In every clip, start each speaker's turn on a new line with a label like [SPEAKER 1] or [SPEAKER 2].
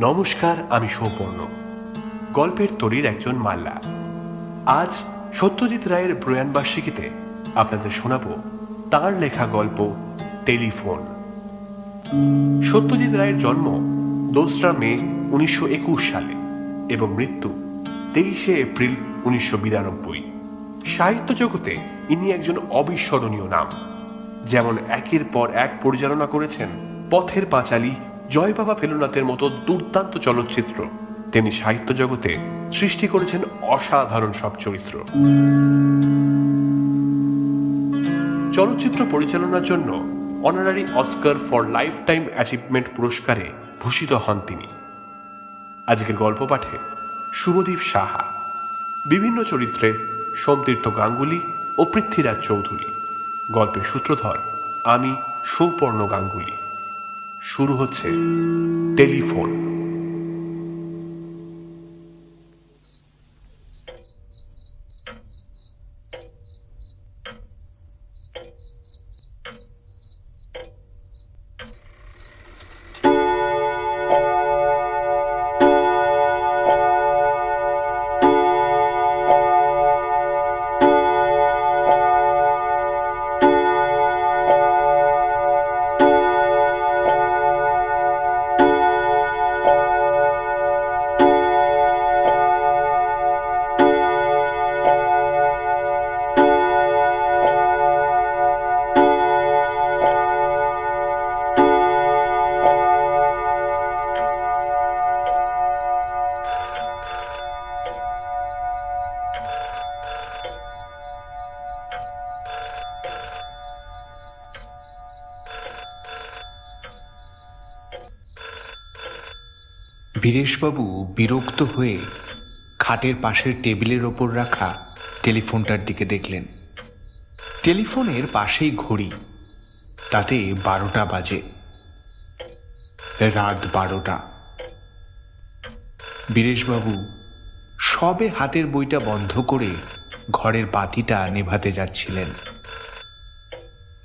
[SPEAKER 1] নমস্কার, আমি সৌপর্ণ। গল্পের তরির একজন মাল্লা। আজ সত্যজিৎ রায়ের প্রয়াণ বার্ষিকীতে আপনাদের শোনাব তার লেখা গল্প, টেলিফোন। সত্যজিৎ রায়ের জন্ম দোসরা মে উনিশশো একুশ সালে এবং মৃত্যু তেইশে এপ্রিল উনিশশো বিরানব্বই। সাহিত্য জগতে ইনি একজন অবিস্মরণীয় নাম। যেমন একের পর এক পরিচালনা করেছেন পথের পাঁচালী জয় বাবা ফেলুনাথের মতো দুর্দান্ত চলচ্চিত্র তেমনি সাহিত্য জগতে সৃষ্টি করেছেন অসাধারণ সব চরিত্র। চলচ্চিত্র পরিচালনার জন্য honorary Oscar for lifetime achievement পুরস্কারে ভূষিত হন তিনি। আজকের গল্প পাঠে শুভদীপ সাহা। বিভিন্ন চরিত্রে সোমতীর্থ গাঙ্গুলি ও পৃথ্বীরাজ চৌধুরী। গল্পের সূত্রধর আমি সৌপর্ণ গাঙ্গুলি। শুরু হচ্ছে টেলিফোন।
[SPEAKER 2] বীরেশবাবু বিরক্ত হয়ে খাটের পাশের টেবিলের ওপর রাখা টেলিফোনটার দিকে দেখলেন। টেলিফোনের পাশেই ঘড়ি। তাতে বারোটা বাজে। রাত বারোটা। বীরেশবাবু সবে হাতের বইটা বন্ধ করে ঘরের বাতিটা নেভাতে যাচ্ছিলেন।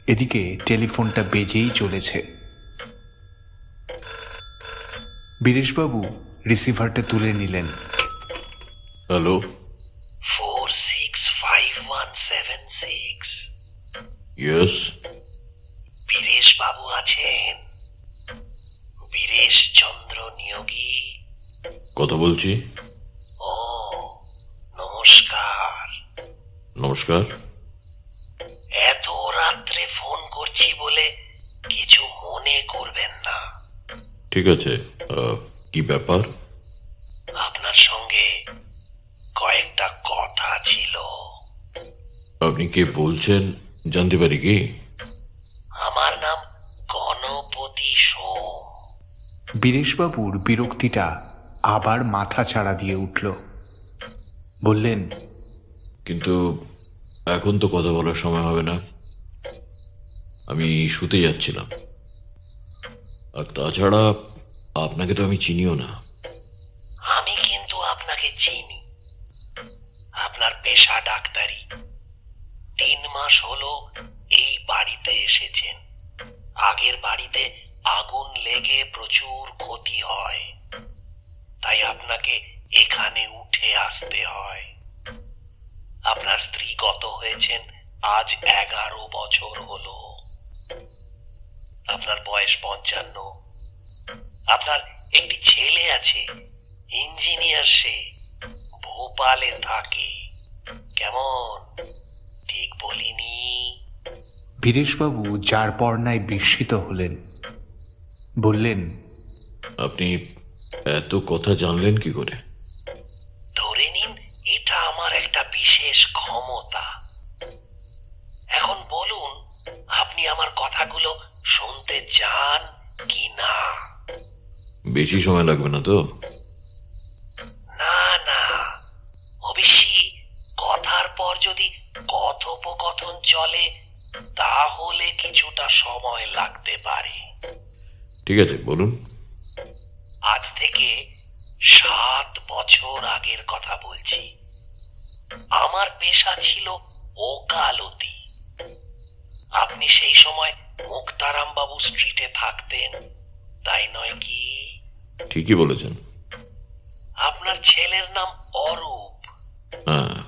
[SPEAKER 2] এদিকে টেলিফোনটা বেজেই চলেছে। বীরেশবাবু রিসিভারটা তুলে নিলেন।
[SPEAKER 3] Hello?
[SPEAKER 4] Four six five one seven six
[SPEAKER 3] yes
[SPEAKER 4] Biresh babu আছেন। বীরেশ চন্দ্র নিয়োগী।
[SPEAKER 3] কথা বলছি।
[SPEAKER 4] ও নমস্কার।
[SPEAKER 3] নমস্কার।
[SPEAKER 4] এত রাত্রে ফোন করছি বলে কিছু মনে করবেন না।
[SPEAKER 3] ঠিক আছে আহ, কি ব্যাপার?
[SPEAKER 4] আপনার সঙ্গে কয়েকটা কথা ছিল।
[SPEAKER 3] আপনি কে বলছেন জানতে পারি কি?
[SPEAKER 4] আমার নাম গণপতি সোম।
[SPEAKER 2] বীরেশবাবুর বিরক্তিটা আবার মাথা ছাড়া দিয়ে উঠল। বললেন
[SPEAKER 3] কিন্তু এখন তো কথা বলার সময় হবে না। আমি শুতে যাচ্ছিলাম। আর তাছাড়া আপনাকে তো আমি চিনিও না।
[SPEAKER 4] আমি কিন্তু আপনাকে চিনি। আপনার পেশা ডাক্তারি। তিন মাস হলো এই বাড়িতে এসেছেন। আগের বাড়িতে আগুন লেগে প্রচুর ক্ষতি হয়। তাই আপনাকে এখানে উঠে আসতে হয়। আপনার স্ত্রী গত হয়েছেন আজ এগারো বছর হলো। আপনার বয়স পঞ্চান্ন। আপনার একটি ছেলে আছে ইঞ্জিনিয়ার সে ভোপালে থাকে। কেমন? ঠিক বলিনি।
[SPEAKER 2] বীরেশবাবু যার পর্নায় বিস্মিত হলেন। বললেন
[SPEAKER 3] আপনি এত কথা জানলেন কি করে?
[SPEAKER 4] ধরে নিন এটা আমার একটা বিশেষ ক্ষমতা। এখন বলুন আপনি আমার কথাগুলো শুনতে চান কি না
[SPEAKER 3] বেশি সময় লাগবে না তো?
[SPEAKER 4] না না। অবশ্যই কথার পর যদি কথোপকথন চলে তাহলে কিছুটা সময় লাগতে পারে।
[SPEAKER 3] ঠিক আছে বলুন।
[SPEAKER 4] আজ থেকে সাত বছর আগের কথা বলছি। আমার পেশা ছিল ওকালতি। আপনি সেই সময় মুক্তারাম বাবু স্ট্রিটে থাকতেন তাই নয় কি?
[SPEAKER 3] ঠিকই বলেছেন।
[SPEAKER 4] আপনার ছেলের নাম অরূপ।
[SPEAKER 3] হ্যাঁ।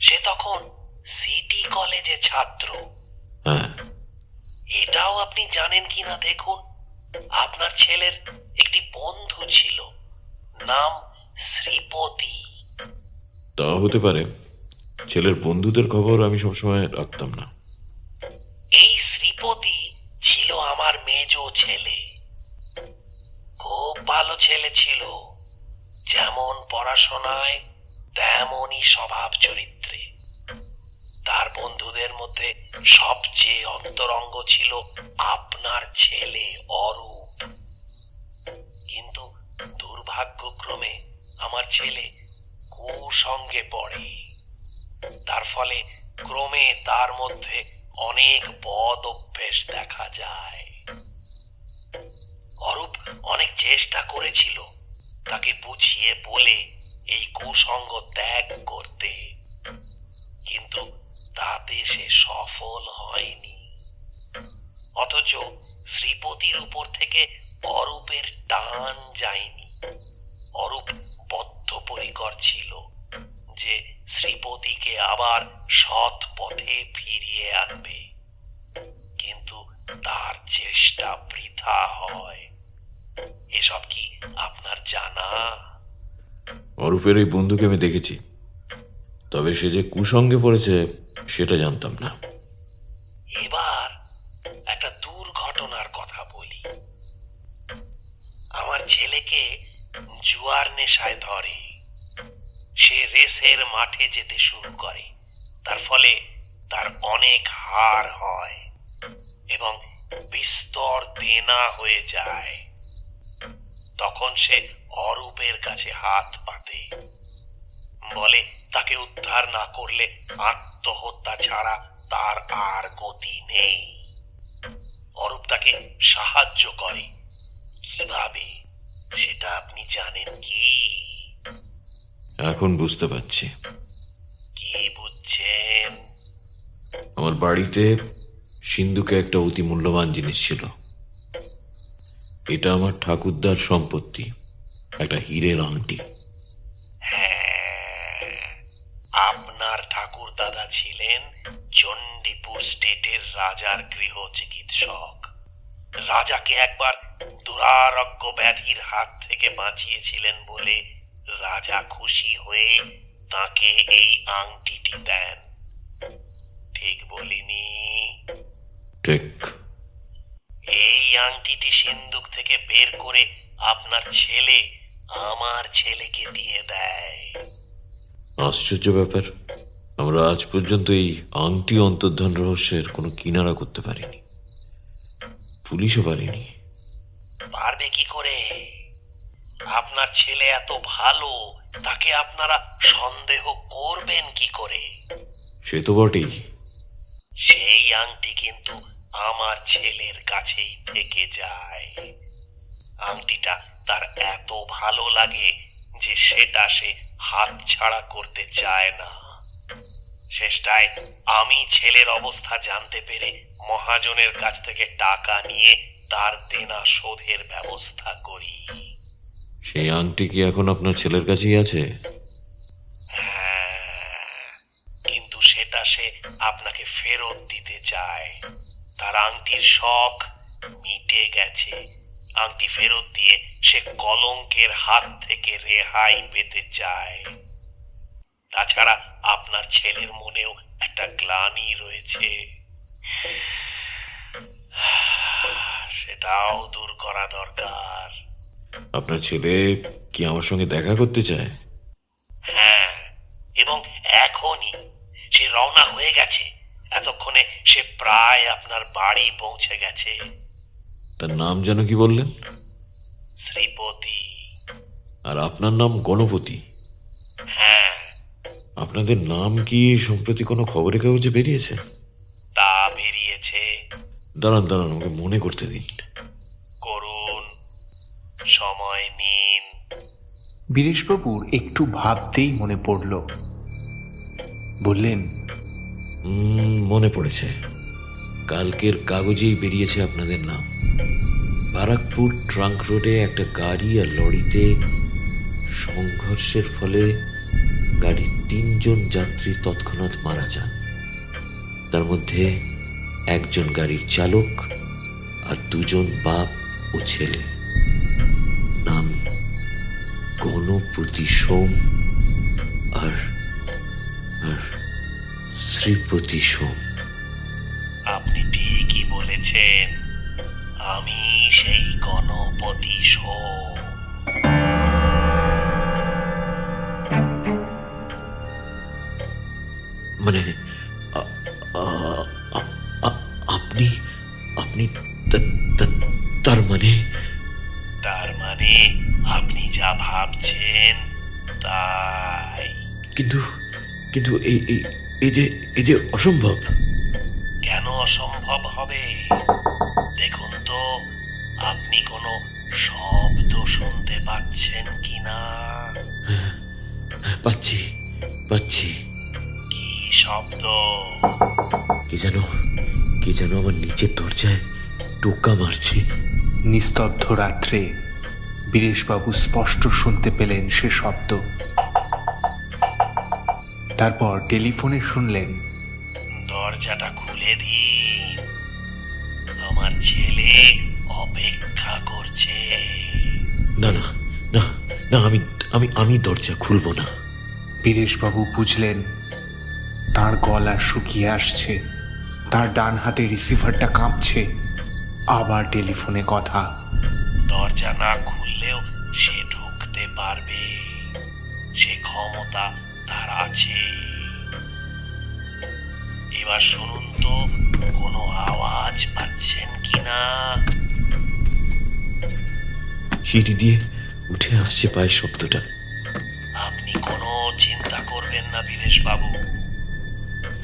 [SPEAKER 4] সে তখন সিটি কলেজে ছাত্র।
[SPEAKER 3] হ্যাঁ।
[SPEAKER 4] এটাও আপনি জানেন কিনা দেখুন আপনার ছেলের একটি বন্ধু ছিল নাম শ্রীপতি।
[SPEAKER 3] তা হতে পারে ছেলের বন্ধুদের খবর আমি সবসময় রাখতাম না
[SPEAKER 4] এই শ্রীপতি ছিল আমার মেজ ছেলে। খুব ভালো ছেলে ছিল। যেমন পড়াশোনায়, তেমনই স্বভাব চরিত্রে। তার বন্ধুদের মধ্যে সবচেয়ে অন্তরঙ্গ ছিল আপনার ছেলে অরূপ। কিন্তু দুর্ভাগ্যক্রমে আমার ছেলে কুসঙ্গে পড়ে। তার ফলে ক্রমে তার মধ্যে অনেক বদ অভ্যেস দেখা যায়। অরূপ অনেক চেষ্টা করেছিল তাকে বুঝিয়ে বলে এই কুসঙ্গ ত্যাগ করতে। কিন্তু তাতে সে সফল হয়নি। অথচ শ্রীপতির উপর থেকে অরূপের টান যায়নি। অরূপ বদ্ধপরিকর ছিল যে শ্রীপতিকে আবার সৎ পথে ফিরিয়ে আনবে কিন্তু তার চেষ্টা বৃথা হয় এসব কি আপনার জানা
[SPEAKER 3] অরূপের এই বন্ধুকে আমি দেখেছি। তবে সে যে কুসঙ্গে পড়েছে, সেটা জানতাম না।
[SPEAKER 4] এবার একটা দুর্ঘটনার কথা বলি। আমার ছেলেকে জুয়ার নেশায় ধরে। সে রেসের মাঠে যেতে শুরু করে। তার ফলে তার অনেক হার হয় এবং বিস্তর দেনা হয়ে যায়। তখন সে অরূপের কাছে হাত পাতে বলে তাকে উদ্ধার না করলে আত্মহত্যা ছাড়া তার আর গতি নেই। অরূপ তাকে সাহায্য করে। কীভাবে? সেটা আপনি জানেন কি?
[SPEAKER 3] এখন বুঝতে পারছি।
[SPEAKER 4] কি বুঝছেন?
[SPEAKER 3] আমার বাড়িতে সিন্ধুকে একটা অতি মূল্যবান জিনিস ছিল। এটা আমার ঠাকুরদার সম্পত্তি একটা হীরের আংটি।
[SPEAKER 4] হ্যাঁ আপনার ঠাকুর দাদা ছিলেন চণ্ডীপুর স্টেটের রাজার গৃহ চিকিৎসক রাজাকে একবার দুরারোগ্য ব্যাধির হাত থেকে বাঁচিয়েছিলেন বলে রাজা খুশি হয়ে তাকে এই আংটিটি দেন। ঠিক বলিনি?
[SPEAKER 3] ঠিক।
[SPEAKER 4] এই আংটিটি সিন্ধুক থেকে বের করে আপনার ছেলে আমার ছেলেকে দিয়ে দেয়।
[SPEAKER 3] আশ্চর্য ব্যাপার। আমরা আজ পর্যন্ত এই আংটি অন্তর্ধান রহস্যের কোনো কিনারা করতে পারিনি। পুলিশও পারিনি।
[SPEAKER 4] পারবে কি করে? আপনার ছেলে এত ভালো তাকে আপনারা সন্দেহ করবেন কি করে?
[SPEAKER 3] সে তো বটেই।
[SPEAKER 4] সেই আংটি কিন্তু আমার ছেলের কাছেই থেকে যায়। আংটিটা তার এত ভালো লাগে যে সেটা সে হাত ছাড়া করতে চায় না। শেষটায় আমি ছেলের অবস্থা জানতে পেরে মহাজনের কাছ থেকে টাকা নিয়ে তার দেনা শোধের ব্যবস্থা করি।
[SPEAKER 3] সেই আংটি কি এখন আপনার ছেলের কাছেই আছে?
[SPEAKER 4] হ্যাঁ, কিন্তু সেটা সে আপনাকে ফেরত দিতে চায়। তার আংটির শখ মিটে গেছে। আংটি ফেরত দিয়ে সে কলঙ্কের হাত থেকে রেহাই পেতে চায়। তাছাড়া আপনার ছেলের মনেও একটা গ্লানি রয়েছে। সেটাও দূর করা দরকার।
[SPEAKER 3] আপনার ছেলে কি আমার সঙ্গে দেখা করতে চায়?
[SPEAKER 4] হ্যাঁ এবং এখনই সে রওনা হয়ে গেছে। এতক্ষণে সে প্রায় আপনার বাড়ি পৌঁছে গেছে।
[SPEAKER 3] তার নাম যেন কি বললেন?
[SPEAKER 4] শ্রীপতি।
[SPEAKER 3] আর আপনার নাম গণপতি?
[SPEAKER 4] হ্যাঁ।
[SPEAKER 3] আপনাদের নাম কি সম্প্রতি কোনো খবরের কাগজে বেরিয়েছে?
[SPEAKER 4] তা বেরিয়েছে।
[SPEAKER 3] দাঁড়ান দাঁড়ান আমাকে মনে করতে দিন।
[SPEAKER 4] করুন। সময় নিন।
[SPEAKER 2] বীরেশবাবুর একটু ভাবতেই মনে পড়ল। বললেন
[SPEAKER 3] মনে পড়েছে। কালকের কাগজেই বেরিয়েছে আপনাদের নাম। বারাকপুর ট্রাঙ্ক রোডে একটা গাড়ি আর লরিতে সংঘর্ষের ফলে গাড়ির তিনজন যাত্রী তৎক্ষণাৎ মারা যান। তার মধ্যে একজন গাড়ির চালক আর দুজন বাপ ও ছেলে। নাম গণপতি সোম আর আর শ্রীপতি সোম
[SPEAKER 4] আপনি ঠিকই বলেছেন আমি সেই গণপতি সোম
[SPEAKER 3] মানে আপনি আপনি তার মানে?
[SPEAKER 4] তার মানে আপনি যা ভাবছেন তাই।
[SPEAKER 3] কিন্তু কিন্তু এই এই যে এই যে অসম্ভব।
[SPEAKER 4] কেন অসম্ভব হবে? দেখুন তো আপনি কোনো শব্দ শুনতে পাচ্ছেন কিনা?
[SPEAKER 3] হ্যাঁ, পাচ্ছি পাচ্ছি।
[SPEAKER 4] কি শব্দ?
[SPEAKER 3] কি যেন কি যেন আমার নিচের দরজায় টোকা মারছে।
[SPEAKER 2] নিস্তব্ধ রাত্রে বীরেশবাবু স্পষ্ট শুনতে পেলেন সে শব্দ। তারপর টেলিফোনে শুনলেন
[SPEAKER 4] দরজাটা খুলে দিন। আমার ছেলে অপেক্ষা করছে।
[SPEAKER 3] না না না না আমি আমি আমি দরজা খুলবো না।
[SPEAKER 2] বীরেশবাবু বুঝলেন তার গলা শুকিয়ে আসছে তার ডান হাতে রিসিভারটা কাঁপছে আবার টেলিফোনে কথা।
[SPEAKER 4] দরজা না খুললেও সে ঢুকতে পারবে। সে ক্ষমতা তার আছে। এবার শুনুন তো কোনো আওয়াজ পাচ্ছেন কিনা?
[SPEAKER 3] সিঁড়ি দিয়ে উঠে আসছে পায়ের শব্দটা।
[SPEAKER 4] আপনি কোনো চিন্তা করবেন না বীরেশ বাবু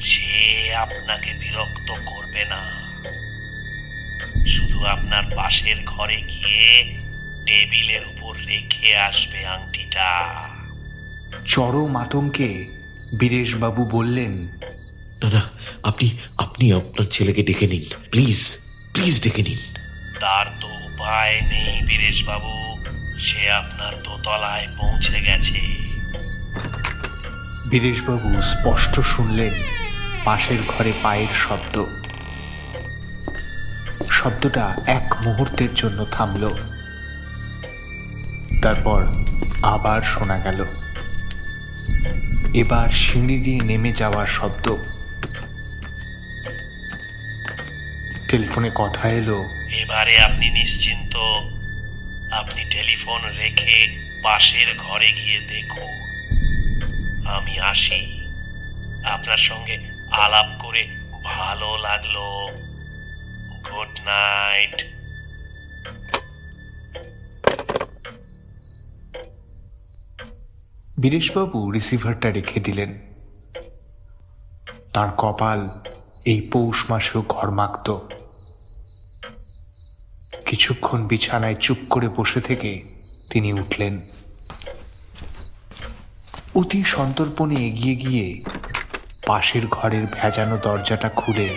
[SPEAKER 4] সে আপনাকে বিরক্ত করবে না। শুধু আপনার পাশের ঘরে গিয়ে টেবিলের উপর রেখে আসবে আংটিটা।
[SPEAKER 2] চরম আতঙ্কে বীরেশবাবু বললেন
[SPEAKER 3] না না আপনি আপনি আপনার ছেলেকে ডেকে নিন প্লিজ প্লিজ ডেকে নিন।
[SPEAKER 4] তার তো উপায় নেই বীরেশ বাবু সে আপনার দোতলায় পৌঁছে গেছে।
[SPEAKER 2] বীরেশবাবু স্পষ্ট শুনলেন পাশের ঘরে পায়ের শব্দ। শব্দটা এক মুহূর্তের জন্য থামল। তারপর আবার শোনা গেল। এবার সিঁড়ি দিয়ে নেমে যাওয়ার শব্দ। টেলিফোনে কথা এলো।
[SPEAKER 4] এবারে আপনি নিশ্চিন্ত। আপনি টেলিফোন রেখে পাশের ঘরে গিয়ে দেখুন। আমি আসি। আপনার সঙ্গে আলাপ করে ভালো লাগল। Good night.
[SPEAKER 2] বীরেশবাবু রিসিভারটা রেখে দিলেন। তার কপাল এই পৌষ মাসেও ঘর ঘরমাক্ত। কিছুক্ষণ বিছানায় চুপ করে বসে থেকে তিনি উঠলেন। অতি সন্তর্পণে এগিয়ে গিয়ে পাশের ঘরের ভেজানো দরজাটা খুলে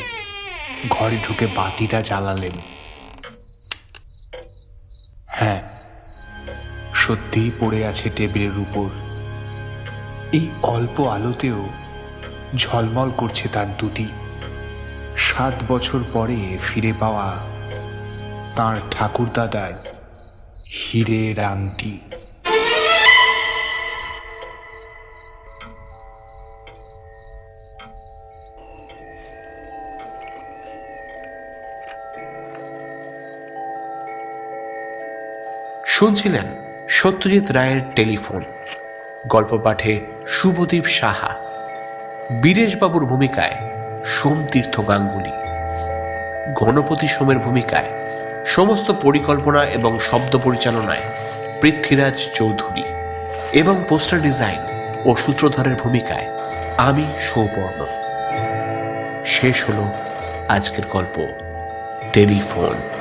[SPEAKER 2] ঘরে ঢুকে বাতিটা জ্বালালেন। হ্যাঁ সত্যিই পড়ে আছে টেবিলের উপর। এই অল্প আলোতেও ঝলমল করছে তার দুটি। সাত বছর পরে ফিরে পাওয়া তার ঠাকুরদাদার হীরের আংটি
[SPEAKER 1] শুনছিলেন সত্যজিৎ রায়ের টেলিফোন। গল্প পাঠে শুভদীপ সাহা। বীরেশবাবুর ভূমিকায় সোমতীর্থ গাঙ্গুলি। গণপতি সোমের ভূমিকায় সমস্ত পরিকল্পনা এবং শব্দ পরিচালনায় পৃথ্বীরাজ চৌধুরী এবং পোস্টার ডিজাইন ও সূত্রধরের ভূমিকায় আমি সৌপর্ণ শেষ হলো আজকের গল্প টেলিফোন।